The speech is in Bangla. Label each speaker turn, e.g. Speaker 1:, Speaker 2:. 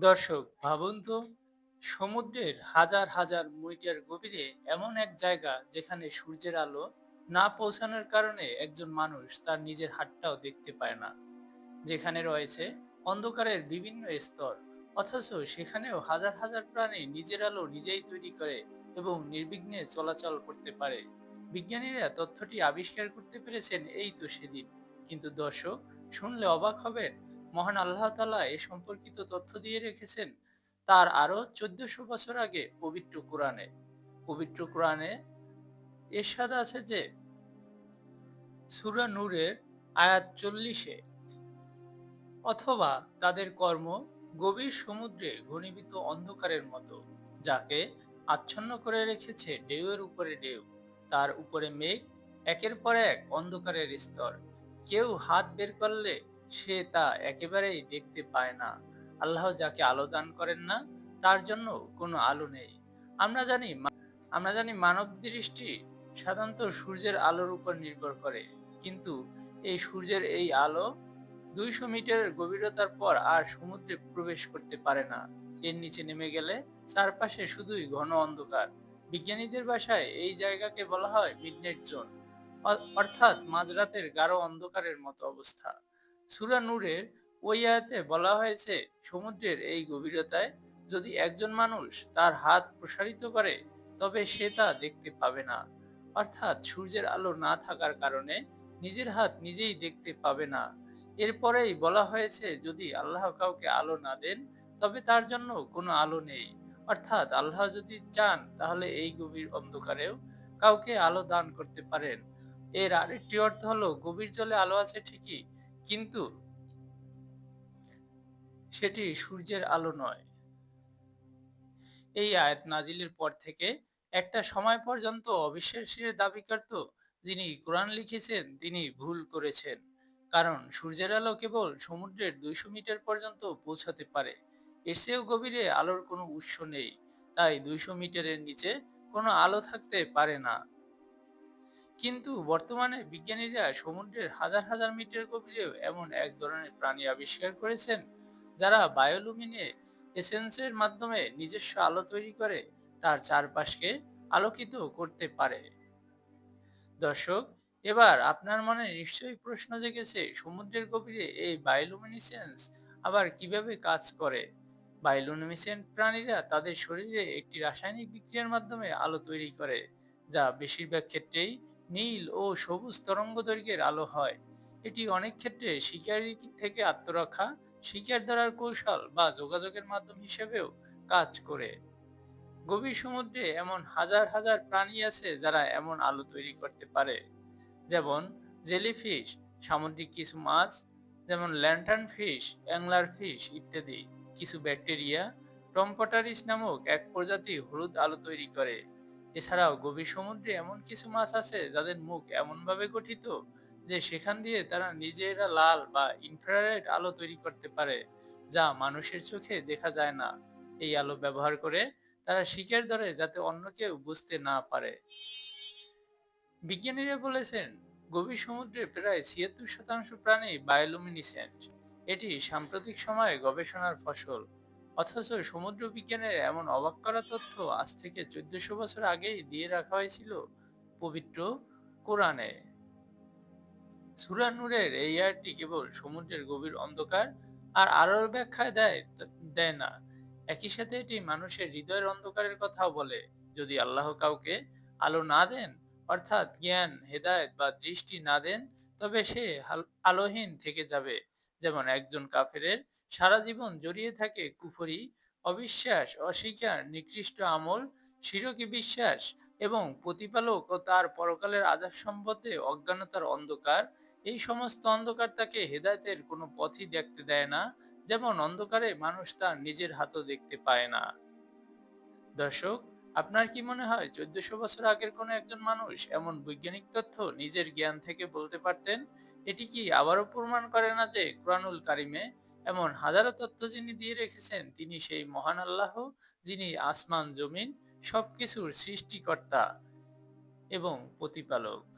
Speaker 1: দর্শক, ভাবুন তো, সমুদ্রের হাজার হাজার মিটার গভীরে এমন এক জায়গা যেখানে সূর্যের আলো না পৌঁছানোর কারণে একজন মানুষ তার নিজের হাতটাও দেখতে পায় না। যেখানে রয়েছে অন্ধকারের বিভিন্ন স্তর, অথচ সেখানেও হাজার হাজার প্রাণী নিজের আলো নিজেই তৈরি করে এবং নির্বিঘ্নে চলাচল করতে পারে। বিজ্ঞানীরা তথ্যটি আবিষ্কার করতে পেরেছেন এই তো সেদিন। কিন্তু দর্শক, শুনলে অবাক হবেন মহান আল্লাহ তাআলা এ সম্পর্কিত তথ্য দিয়ে রেখেছেন, তার আরও চোদ্দশো বছর আগে পবিত্র কোরআনে। পবিত্র কোরআনে এরশাদ আছে যে, সূরা নূরের আয়াত চল্লিশে, অথবা তাদের কর্ম গভীর সমুদ্রে ঘনীভূত অন্ধকারের মতো, যাকে আচ্ছন্ন করে রেখেছে ঢেউয়ের উপরে ঢেউ। তার উপরে মেঘ, একের পর এক অন্ধকারের স্তর। কেউ হাত বের করলে সে তা একেবারেই দেখতে পায় না। আল্লাহ যাকে আলো দান করেন না, তার জন্য কোনো আলো নেই। আমরা জানি আমরা জানি মানব দৃষ্টি সাধারণত সূর্যের আলোর উপর নির্ভর করে। কিন্তু এই সূর্যের এই আলো দুইশো মিটারের গভীরতার পর আর সমুদ্রে প্রবেশ করতে পারে না। এর নিচে নেমে গেলে চারপাশে শুধুই ঘন অন্ধকার। বিজ্ঞানীদের ভাষায় এই জায়গাকে বলা হয় মিডনেট জোন। অর্থাৎ মাঝরাতের গাঢ় অন্ধকারের মতো অবস্থা। সূরা নূরের ওই আয়াতে বলা হয়েছে, সমুদ্রের এই গভীরতায় যদি একজন মানুষ তার হাত প্রসারিত করে, তবে সে তা দেখতে পাবে না। অর্থাৎ সূর্যের আলো না থাকার কারণে নিজের হাত নিজেই দেখতে পাবে না। এরপরেই বলা হয়েছে, যদি আল্লাহ কাউকে আলো না দেন, তবে তার জন্য কোনো আলো নেই। অর্থাৎ আল্লাহ যদি চান, তাহলে এই গভীর অন্ধকারেও কাউকে আলো দান করতে পারেন। এর আরেকটি অর্থ হলো, গভীর জলে আলো আছে ঠিকই কিন্তু সেটি সূর্যের আলো নয়। এই আয়াত নাজিলের পর থেকে একটা সময় পর্যন্ত অবিশ্বাসের দাবি করত, যিনি কোরআন লিখেছেন, তিনি ভুল করেছেন। কারণ সূর্যের আলো কেবল সমুদ্রের দুইশো মিটার পর্যন্ত পৌঁছাতে পারে। এর চেয়েও গভীরে আলোর কোনো উৎস নেই। তাই দুইশো মিটারের নিচে কোনো আলো থাকতে পারে না। কিন্তু বর্তমানে বিজ্ঞানীরা সমুদ্রের হাজার হাজার মিটার গভীরেও এমন এক ধরনের প্রাণী আবিষ্কার করেছেন, যারা বায়োলুমিনে এসেন্সের মাধ্যমে নিজস্ব আলো তৈরি করে তার চারপাশকে আলোকিত করতে পারে। দর্শক, এবার আপনার মনে নিশ্চয়ই প্রশ্ন জেগেছে, সমুদ্রের গভীরে এই বায়োলুমিনিসেন্স আবার কীভাবে কাজ করে? বায়োলুমিনেসেন্ট প্রাণীরা তাদের শরীরে একটি রাসায়নিক বিক্রিয়ার মাধ্যমে আলো তৈরি করে, যা বেশিরভাগ ক্ষেত্রেই নীল ও সবুজ তরঙ্গ দৈর্ঘ্যের আলো হয়। এটি অনেক ক্ষেত্রে শিকারি থেকে আত্মরক্ষা, শিকার ধরার কৌশল বা যোগাযোগের মাধ্যম হিসেবেও কাজ করে। গভীর সমুদ্রে এমন হাজার হাজার প্রাণী আছে যারা এমন আলো তৈরি করতে পারে। যেমন জেলিফিশ, সামুদ্রিক কিছু মাছ, যেমন ল্যান্টার্ন ফিশ, অ্যাংলার ফিশ ইত্যাদি। কিছু ব্যাকটেরিয়া টম্পটারিস নামক এক প্রজাতি হলুদ আলো তৈরি করে। এছাড়াও গভীর সমুদ্রে এমন কিছু মাছ আছে যাদের মুখ এমনভাবে গঠিত যে সেখান দিয়ে তারা নিজেরা লাল বা ইনফ্রারেড আলো তৈরি করতে পারে, যা মানুষের চোখে দেখা যায় না। এই আলো ব্যবহার করে তারা শিকার ধরে যাতে অন্য কেউ বুঝতে না পারে। বিজ্ঞানীরা বলেছেন, গভীর সমুদ্রে প্রায় ছিয়াত্তর শতাংশ প্রাণী বায়োলুমিনিসেন্ট এটি সাম্প্রতিক সময়ে গবেষণার ফসল। অথচ সমুদ্র বিজ্ঞানের এমন অবাক করা তথ্য আজ থেকে চোদ্দশো বছর আগেই দিয়ে রাখা হয়েছিল পবিত্র কোরআনে। সূরা নূরের এই আয়াতটি কেবল সমুদ্রের গভীর অন্ধকার আর আলোর ব্যাখ্যা দেয় দেয় না। একই সাথে এটি মানুষের হৃদয়ের অন্ধকারের কথাও বলে। যদি আল্লাহ কাউকে আলো না দেন, অর্থাৎ জ্ঞান, হেদায়েত বা দৃষ্টি না দেন, তবে সে আলোহীন থেকে যাবে। যেমন একজন কাফেরের সারা জীবন জড়িয়ে থাকে কুফরি, অবিশ্বাস, অস্বীকার, নিকৃষ্ট আমল, শিরকি বিশ্বাস এবং প্রতিপালক ও তার পরকালের আজাব সম্বন্ধে অজ্ঞানতার অন্ধকার। এই সমস্ত অন্ধকার তাকে হেদায়তের কোনো পথই দেখতে দেয় না, যেমন অন্ধকারে মানুষ তার নিজের হাতও দেখতে পায় না। দর্শক আপনার কি মনে হয় চোদ্দশো বছর আগের কোনো একজন মানুষ এমন বৈজ্ঞানিক তথ্য নিজের জ্ঞান থেকে বলতে পারতেন? এটি কি আবারও প্রমাণ করে না যে কোরআনুল কারিমে এমন হাজারো তথ্য যিনি দিয়ে রেখেছেন, তিনি সেই মহান আল্লাহ, যিনি আসমান, জমিন সবকিছুর সৃষ্টিকর্তা এবং প্রতিপালক?